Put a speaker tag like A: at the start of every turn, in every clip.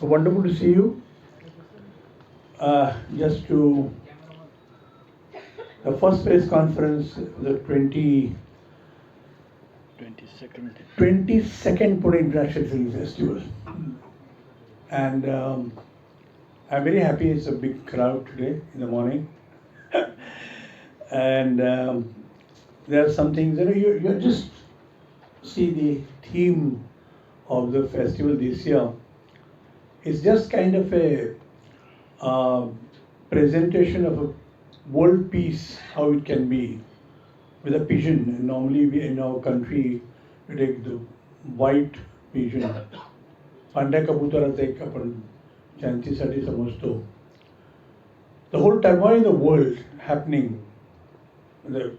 A: Wonderful to see you. Uh, just to the first press conference, the 20,
B: 22nd.
A: 22nd Pune International Film Festival. And um, I'm very happy it's a big crowd today in the morning. and um, there are some things, you know, you, you just see the theme of the festival this year. It's just kind of a uh, presentation of a world peace, how it can be with a pigeon. And normally, we, in our country, we take the white pigeon. पांढऱ्या कबुतराचा एक आपण शांतीसाठी समजतो the whole turmoil in the world happening, the,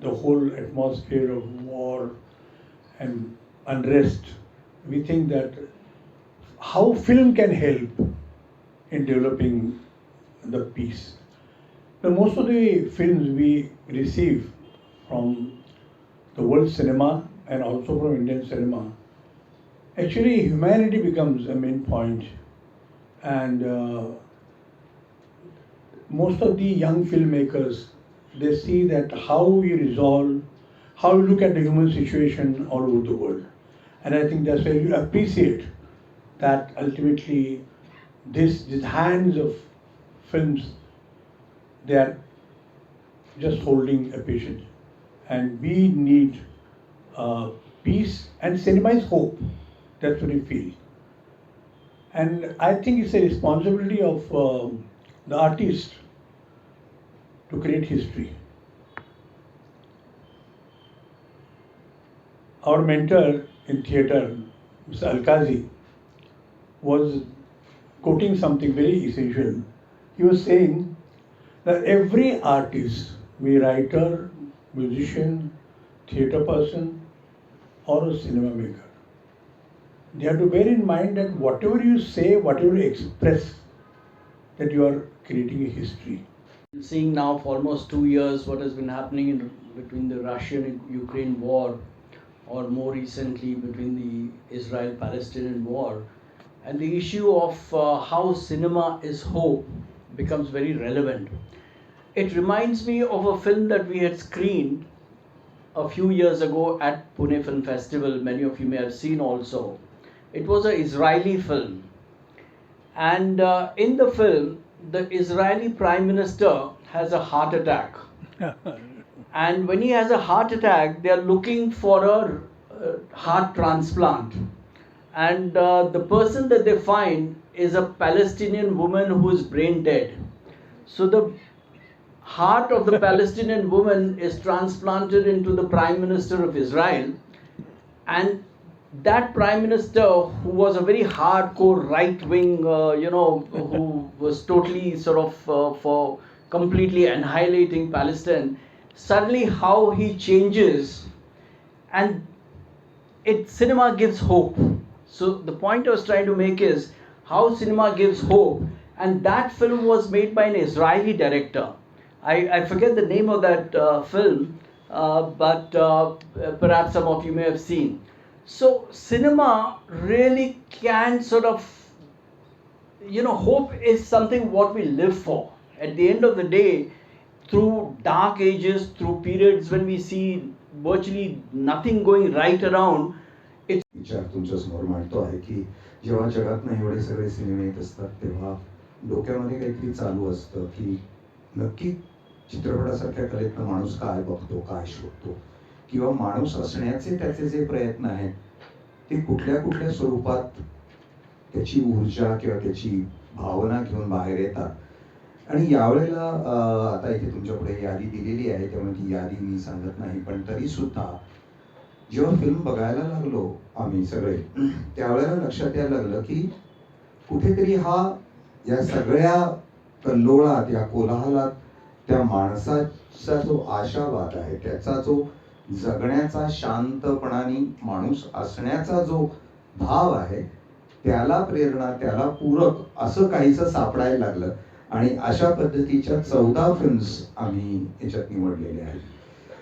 A: the whole atmosphere of war and unrest, we think that how film can help in developing the peace. Now, most of the films we receive from the world cinema and also from Indian cinema, actually humanity becomes a main point. point and uh, most of the young filmmakers they see that how we resolve how we look at the human situation all over the world and i think that's why you appreciate that ultimately this these hands of films they are just holding a patient and we need uh, peace and cinema is hope that's what we feel and I think it's a responsibility of um, the artist to create history. Our mentor in theatre, Mr. Alkazi, was quoting something very essential. He was saying that every artist, be writer, musician, theatre person, or a cinema maker, they have to bear in mind that whatever you say, whatever you express, that you are creating a history.
B: Seeing now for almost two years what has been happening in, between the Russian and Ukraine war, or more recently between the Israel Palestinian war, and the issue of uh, how cinema is hope becomes very relevant. It reminds me of a film that we had screened a few years ago at Pune Film Festival. Many of you may have seen also. It was an Israeli film. And uh, in the film, the Israeli Prime Minister has a heart attack. and when he has a heart attack, they are looking for a uh, heart transplant. And uh, the person that they find is a Palestinian woman who is brain dead. So the heart of the Palestinian woman is transplanted into the Prime Minister of Israel. And that prime minister who was a very hardcore right wing uh, you know who was totally sort of uh, for completely annihilating palestine suddenly how he changes and it cinema gives hope so the point i was trying to make is how cinema gives hope and that film was made by an israeli director. I, I forget the name of that uh, film uh, but uh, perhaps some of you may have seen. So cinema really can sort of you know hope is something what we live for. At the end of the day through dark ages through periods when we see virtually nothing going right around
C: विचार तुमच्यासमोर मांडतो आहे की जेव्हा जगातनं एवढे सगळे सिनेमे येत असतात तेव्हा डोक्यामध्ये काहीतरी चालू असतं की नक्की चित्रपटासारख्या कलेतनं माणूस काय बघतो काय शोधतो? किंवा माणूस असण्याचे त्याचे जे प्रयत्न आहेत ते कुठल्या कुठल्या स्वरूपात त्याची ऊर्जा किंवा त्याची भावना घेऊन बाहेर येतात? आणि यावेळेला आता इथे तुमच्यापुढे यादी दिलेली आहे त्यामुळे ती यादी मी सांगत नाही पण तरी सुद्धा जेव्हा फिल्म बघायला लागलो आम्ही सगळे त्यावेळेला लक्षात यायला लागलं की कुठेतरी हा या सगळ्या कल्लोळात या कोलाहलात त्या माणसाचा जो आशावाद आहे त्याचा जो जगण्याचा शांतपणाने माणूस असण्याचा जो भाव आहे त्याला प्रेरणा त्याला पूरक असं काहीच सापडायला लागलं. आणि अशा पद्धतीच्या चौदा फिल्म्स आम्ही याच्यात निवडलेल्या आहेत.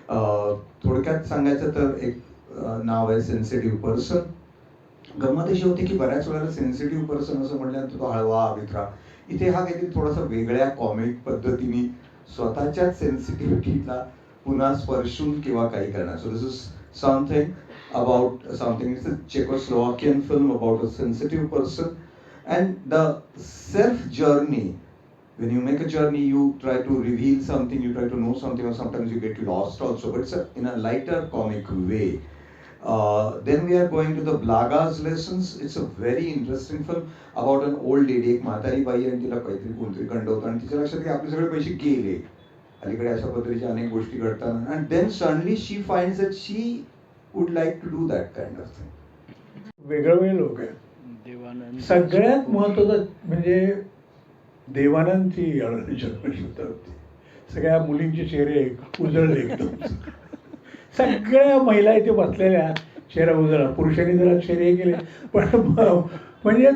C: अं, थोडक्यात सांगायचं तर एक नाव आहे सेन्सिटिव्ह पर्सन गंमत अशी होती की बऱ्याच वेळेला सेन्सिटिव्ह पर्सन असं म्हटल्यानंतर तो हळवा विथरा इथे हा काहीतरी थोडासा वेगळ्या कॉमिक पद्धतीने स्वतःच्याच सेन्सिटिव्हिटीला पुन्हा स्पर्शून किंवा काही करणार. So this is something about something it's a Czechoslovakian film about a sensitive person and the self journey when you make a journey you try to reveal something you try to know something or sometimes you get lost also. But it's a, in a lighter comic way uh, then we are going to the Blaga's lessons. It's a very interesting film about an old lady. एक म्हातारी बाई आणि तिला काहीतरी कोणतरी गंडवतं आणि तिच्या लक्षात की आपले सगळे पैसे गेले. अलीकडे अशा पद्धतीच्या अनेक गोष्टी घडतात and then suddenly she finds that she would like to do that kind of thing
A: वेगळे लोक आहेत.
B: देवानंद.
A: सगळ्यात महत्वाचं म्हणजे देवानंदची जन्मशता होती. सगळ्या मुलींचे चेहरे उजळले एकदम. सगळ्या महिला इथे बसलेल्या शेरा उजळला पुरुषांनी जरा शेरे केले. पण म्हणजे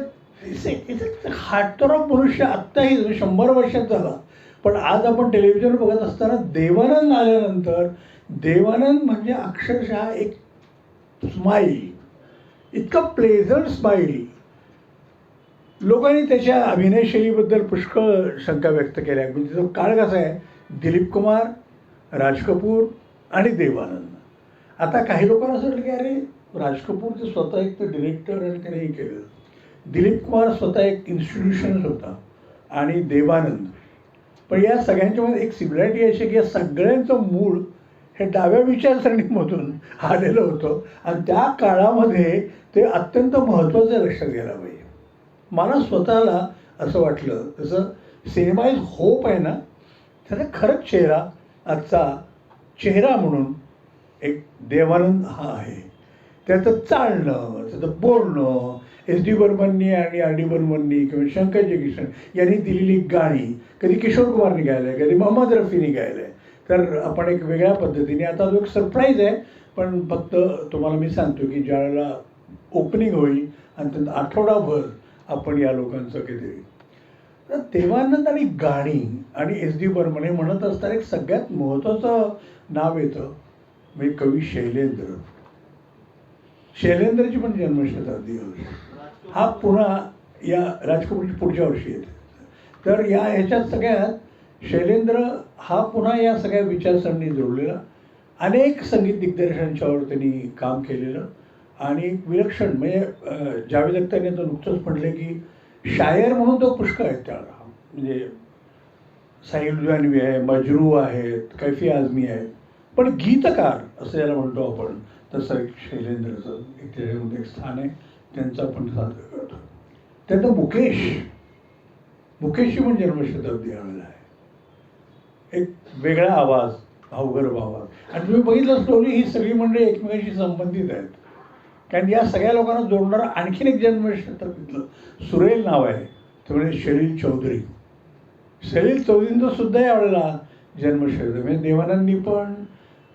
A: हाटतोरा मनुष्य आत्ताही शंभर वर्षात झाला. पण आज आपण टेलिव्हिजन बघत असताना देवानंद आल्यानंतर देवानंद म्हणजे अक्षरशः एक स्माईल इतका प्लेझंट स्माईल लोकांनी त्याच्या अभिनयशैलीबद्दल पुष्कळ शंका व्यक्त केल्या. म्हणजे तो काळ कसा आहे? दिलीप कुमार राज कपूर आणि देवानंद. आता काही लोकांना असं वाटलं की अरे राज कपूर ते स्वतः एक तर डिरेक्टर आणि त्याने हे केलं. दिलीप कुमार स्वतः एक इन्स्टिट्यूशनच होता आणि देवानंद. पण या सगळ्यांच्यामध्ये एक सिमिलॅरिटी अशी की या सगळ्यांचं मूळ हे डाव्या विचारसरणीमधून आलेलं होतं. आणि त्या काळामध्ये ते अत्यंत महत्त्वाचं लक्षात घ्यायला पाहिजे. मला स्वतःला असं वाटलं जसं सिनेमा इज होप आहे ना त्याचा खरंच चेहरा आजचा चेहरा म्हणून एक देवानंद हा आहे. त्याचं चालणं त्याचं बोलणं एस डी बर्मननी आणि आर डी बर्मननी किंवा शंकर जयकिशन यांनी दिलेली गाणी कधी किशोर कुमारनी गायलं आहे कधी मोहम्मद रफीनी गायलं आहे तर आपण एक वेगळ्या पद्धतीने आता जो एक सरप्राईज आहे पण फक्त तुम्हाला मी सांगतो की ज्या वेळेला ओपनिंग होईल आणि त्यात आठवडाभर आपण या लोकांचं किती तर देवानंद आणि गाणी आणि एस डी बर्मन हे म्हणत असताना एक सगळ्यात महत्त्वाचं नाव येतं. म्हणजे कवी शैलेंद्र. शैलेंद्रची पण जन्मशताब्दी आहे. हा पुन्हा या राजकपूरची पुढच्या वर्षी येते तर या ह्याच्यात सगळ्यात शैलेंद्र हा पुन्हा या सगळ्या विचारसरणी जोडलेला. अनेक संगीत दिग्दर्शकांच्यावर त्यांनी काम केलेलं. आणि विलक्षण म्हणजे जावेद अख्तरने तर नुकतंच म्हटलं की शायर म्हणून तो पुष्कळ आहेत त्याला म्हणजे साहिल जानवी आहे मजरू आहेत कैफी आझमी आहेत. पण गीतकार असं याला म्हणतो आपण तसं एक शैलेंद्रचं एक त्याच्यामध्ये एक स्थान आहे त्यांचं आपण साजरं करतो. त्यानंतर मुकेश मुकेशची पण जन्मशताब्दी आलेला आहे. एक वेगळा आवाज भावगर्भ आवाज. आणि तुम्ही बघितलं स्टोरी ही सगळी मंडळी एकमेकांशी संबंधित आहेत. कारण या सगळ्या लोकांना जोडणारं आणखीन एक जन्मशताब्दीतलं सुरेल नाव आहे ते म्हणजे शलील चौधरी. सलील चौधरींचा सुद्धा यावेळेला जन्मशताब्दी म्हणजे देवानंदी पण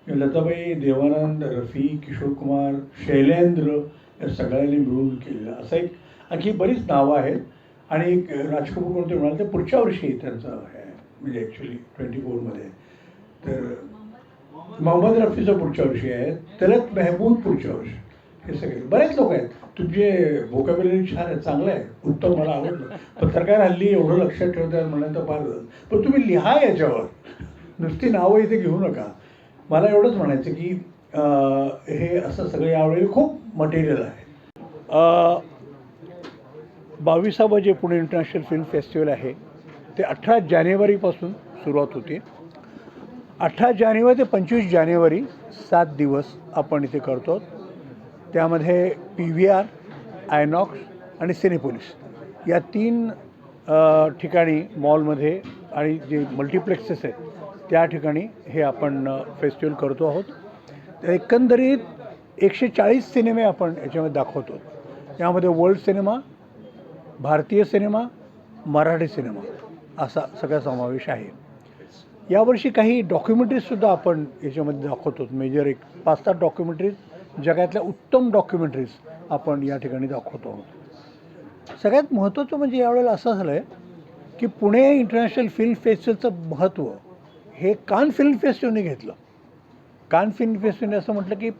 A: लताबाई देवानंद रफी किशोर कुमार शैलेंद्र या सगळ्यांनी मिळून केलेलं. असं एक आणखी बरीच नावं आहेत. आणि एक राज कोणते म्हणाल ते पुढच्या वर्षी त्यांचं आहे. म्हणजे ॲक्च्युली ट्वेंटी फोरमध्ये तर मोहम्मद रफीचं पुढच्या वर्षी आहे. तलत मेहबूब पुढच्या वर्षी. हे सगळे. बरेच लोक आहेत. तुमचे भोकाबिलरी छान आहे चांगलं आहे. उत्तम मला आवडलं. पत्रकार हल्ली एवढं लक्षात ठेवतात म्हणाल तर फार पण तुम्ही लिहा याच्यावर. नुसती नावं इथे घेऊ नका. मला एवढंच म्हणायचं की हे असं सगळं यावेळी खूप मटेरियल आहे. बावीसावं जे पुणे इंटरनॅशनल फिल्म फेस्टिवल आहे ते अठरा जानेवारीपासून सुरुवात होते. अठरा जानेवारी ते पंचवीस जानेवारी सात दिवस आपण इथे करतो. त्यामध्ये पी व्ही आर आयनॉक्स आणि सिनेपोलिस या तीन ठिकाणी मॉलमध्ये आणि जे मल्टिप्लेक्सेस आहेत त्या ठिकाणी हे आपण फेस्टिवल करतो आहोत. तर एकंदरीत एकशे चाळीस सिनेमे आपण याच्यामध्ये दाखवतो. यामध्ये वर्ल्ड सिनेमा भारतीय सिनेमा मराठी सिनेमा असा सगळा समावेश आहे. यावर्षी काही डॉक्युमेंटरीजसुद्धा आपण याच्यामध्ये दाखवतो. मेजर एक पाच सात डॉक्युमेंटरीज जगातल्या उत्तम डॉक्युमेंटरीज आपण या ठिकाणी दाखवतो आहोत. सगळ्यात महत्त्वाचं म्हणजे यावेळेला असं झालं आहे की पुणे इंटरनॅशनल फिल्म फेस्टिवलचं महत्त्व हे कान फिल्म फेस्टिवलने घेतलं. कान फिल्म फेस्टिवलने असं म्हटलं की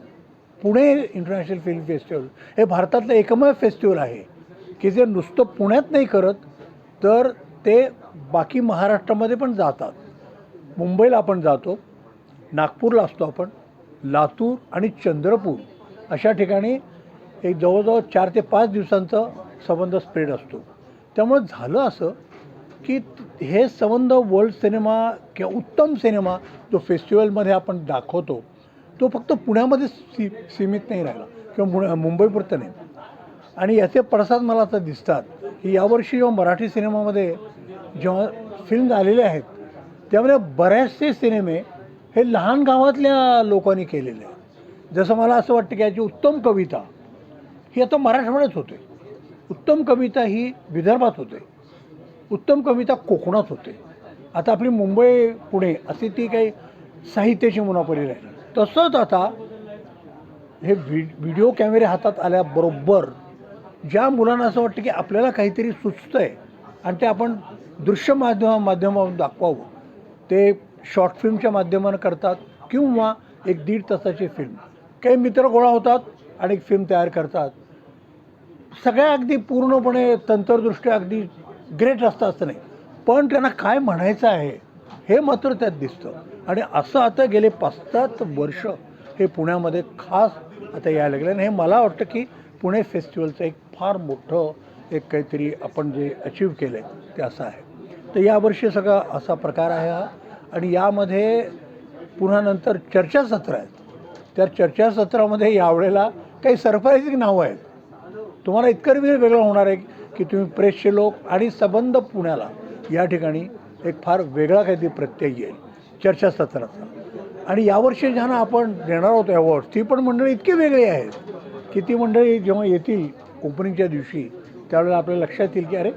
A: पुणे इंटरनॅशनल फिल्म फेस्टिवल हे भारतातलं एकमेव फेस्टिवल आहे. की जे नुसतं पुण्यात नाही करत तर ते बाकी महाराष्ट्रामध्ये पण जातात. मुंबईला आपण जातो नागपूरला असतो आपण लातूर आणि चंद्रपूर अशा ठिकाणी एक जवळजवळ चार ते पाच दिवसांचा संबंध स्प्रेड असतो. त्यामुळे झालं असं की हे संबंध वर्ल्ड सिनेमा किंवा उत्तम सिनेमा जो फेस्टिवलमध्ये आपण दाखवतो तो फक्त पुण्यामध्ये सी सीमित नाही राहिला किंवा पुण्या मुंबईपुरतं नाही. आणि याचे पडसाद मला आता दिसतात की यावर्षी जेव्हा मराठी सिनेमामध्ये जेव्हा फिल्म आलेले आहेत त्यामुळे बऱ्याचसे सिनेमे हे लहान गावातल्या लोकांनी केलेले आहेत. जसं मला असं वाटतं की याची उत्तम कविता ही आता मराठवाड्यात होते. उत्तम कविता ही विदर्भात होते. उत्तम कविता कोकणात होते. आता आपली मुंबई पुणे अशी ती काही साहित्याची मुनाफरी राहिली. तसंच आता हे व्हि व्हिडिओ कॅमेरे हातात आल्याबरोबर ज्या मुलांना असं वाटतं की आपल्याला काहीतरी सुचतं आहे आणि ते आपण दृश्य माध्यमा माध्यमातून दाखवावं ते शॉर्ट फिल्मच्या माध्यमानं करतात किंवा एक दीड तासाची फिल्म काही मित्र गोळा होतात आणि एक फिल्म तयार करतात. सगळ्या अगदी पूर्णपणे तंत्रदृष्ट्या अगदी ग्रेट असतं असं नाही. पण त्यांना काय म्हणायचं आहे हे मात्र त्यात दिसतं. आणि असं आता गेले पाच सात वर्ष हे पुण्यामध्ये खास आता यायला लागलं. आणि हे मला वाटतं की पुणे फेस्टिवलचं एक फार मोठं एक काहीतरी आपण जे अचीव केलं आहे ते असं आहे. तर यावर्षी सगळा असा प्रकार आहे हा. आणि यामध्ये पुन्हा नंतर चर्चासत्र आहेत. त्या चर्चासत्रामध्ये यावेळेला काही सरप्राईजिंग नावं आहेत. तुम्हाला इतकं वेळ वेगळं होणार आहे. की तुम्ही प्रेसचे लोक आणि संबंध पुण्याला या ठिकाणी एक फार वेगळा काहीतरी प्रत्यय येईल. चर्चासत्राचा आणि यावर्षी ज्यांना आपण देणार आहोत अवॉर्ड ती पण मंडळी इतकी वेगळी आहेत की ती मंडळी जेव्हा येतील ओपनिंगच्या दिवशी त्यावेळेला आपल्या लक्षात येईल की अरे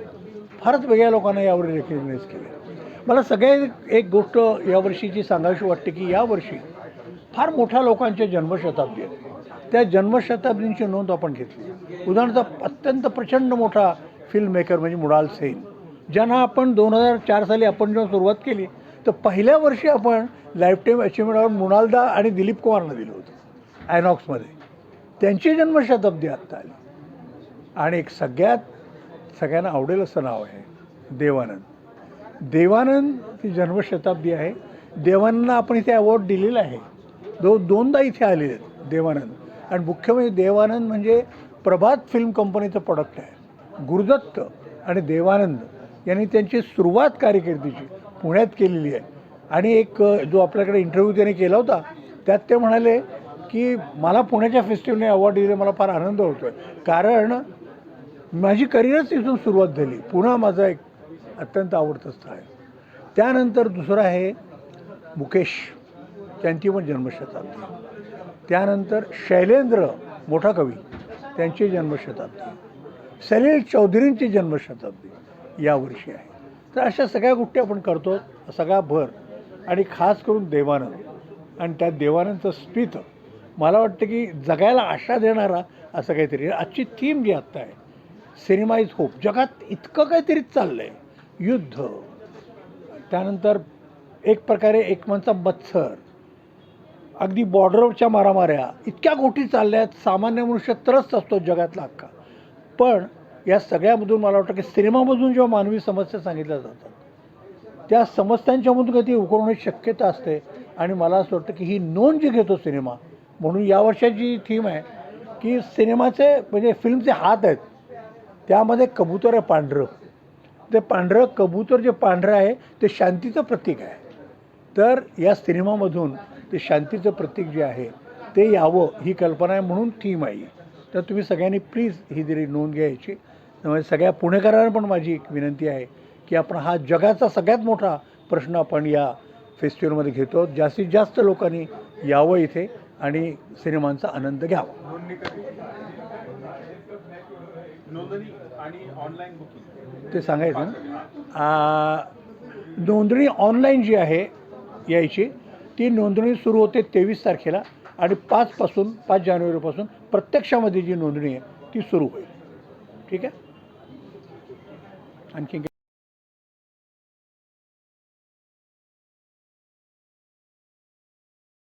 A: फारच वेगळ्या लोकांना यावर रेकग्नाईज केलं मला सगळ्यात एक गोष्ट यावर्षीची सांगावीशी वाटते की यावर्षी फार मोठ्या लोकांच्या जन्मशताब्दी आहेत. त्या जन्मशताब्दींची नोंद आपण घेतली. उदाहरणार्थ अत्यंत प्रचंड मोठा फिल्म मेकर म्हणजे मृणाल सेन ज्यांना आपण दोन हजार चार साली आपण जेव्हा सुरुवात केली तर पहिल्या वर्षी आपण लाईफ टाईम अचिव्हमेंट अवॉर्ड मृणालदा आणि दिलीप कुमारनं दिलं होतं आयनॉक्समध्ये त्यांची जन्मशताब्दी आत्ता आली. आणि एक सगळ्यात सगळ्यांना आवडेल असं नाव आहे देवानंद. देवानंद ही जन्मशताब्दी आहे. देवानंदला आपण इथे अवॉर्ड दिलेला आहे. दो दोनदा इथे आलेले आहेत देवानंद. आणि मुख्य म्हणजे देवानंद म्हणजे प्रभात फिल्म कंपनीचं प्रोडक्ट आहे. गुरुदत्त आणि देवानंद यांनी त्यांची सुरुवात कारकिर्दीची पुण्यात केलेली आहे. आणि एक जो आपल्याकडे इंटरव्ह्यू त्याने केला होता त्यात ते म्हणाले की मला पुण्याच्या फेस्टिवलने अवॉर्ड दिले मला फार आनंद होतो आहे कारण माझी करिअरच इथून सुरुवात झाली. पुन्हा माझा एक अत्यंत आवडतं स्थळ आहे. त्यानंतर दुसरं आहे मुकेश. त्यांची पण जन्मशताब्दी. त्यानंतर शैलेंद्र मोठा कवी त्यांची जन्मशताब्दी. सलील चौधरींची जन्मशताब्दी यावर्षी आहे. तर अशा सगळ्या गोष्टी आपण करतो सगळा भर. आणि खास करून देवानंद आणि त्या देवानंदचं स्मित. मला वाटतं की जगायला आशा देणारा असं काहीतरी. आजची थीम जी आत्ता आहे सिनेमा इज होप. जगात इतकं काहीतरी चाललं आहे युद्ध. त्यानंतर एक प्रकारे एक मत्सर अगदी बॉर्डरच्या मारामाऱ्या इतक्या गोष्टी चालल्या आहेत सामान्य मनुष्य त्रस्त असतो जगातला अख्खा पण या सगळ्यामधून मला वाटतं की सिनेमामधून जेव्हा मानवी समस्या सांगितल्या जातात त्या समस्यांच्यामधून कधी उकळण्याची शक्यता असते. आणि मला असं वाटतं की ही नोंद जी घेतो सिनेमा म्हणून या वर्षाची थीम आहे की सिनेमाचे म्हणजे फिल्मचे हात आहेत. त्यामध्ये कबूतर आहे पांढरं. ते पांढरं कबूतर जे पांढरं आहे ते शांतीचं प्रतीक आहे. तर या सिनेमामधून ते शांतीचं प्रतीक जे आहे ते यावं ही कल्पना आहे म्हणून थीम आहे. तर तुम्ही सगळ्यांनी प्लीज ही जरी नोंद घ्यायची. त्यामुळे सगळ्या पुणेकरांना पण माझी एक विनंती आहे की आपण हा जगाचा सगळ्यात मोठा प्रश्न आपण या फेस्टिवलमध्ये घेतो. जास्तीत जास्त लोकांनी यावं इथे आणि सिनेमांचा आनंद घ्यावा. ते सांगायचं ना? नोंदणी ऑनलाईन जी आहे यायची ती नोंदणी सुरू होते तेवीस तारखेला आणि पाचपासून पाच जानेवारीपासून प्रत्यक्षामध्ये जी नोंदणी आहे ती सुरू होईल. ठीक आहे? आणखी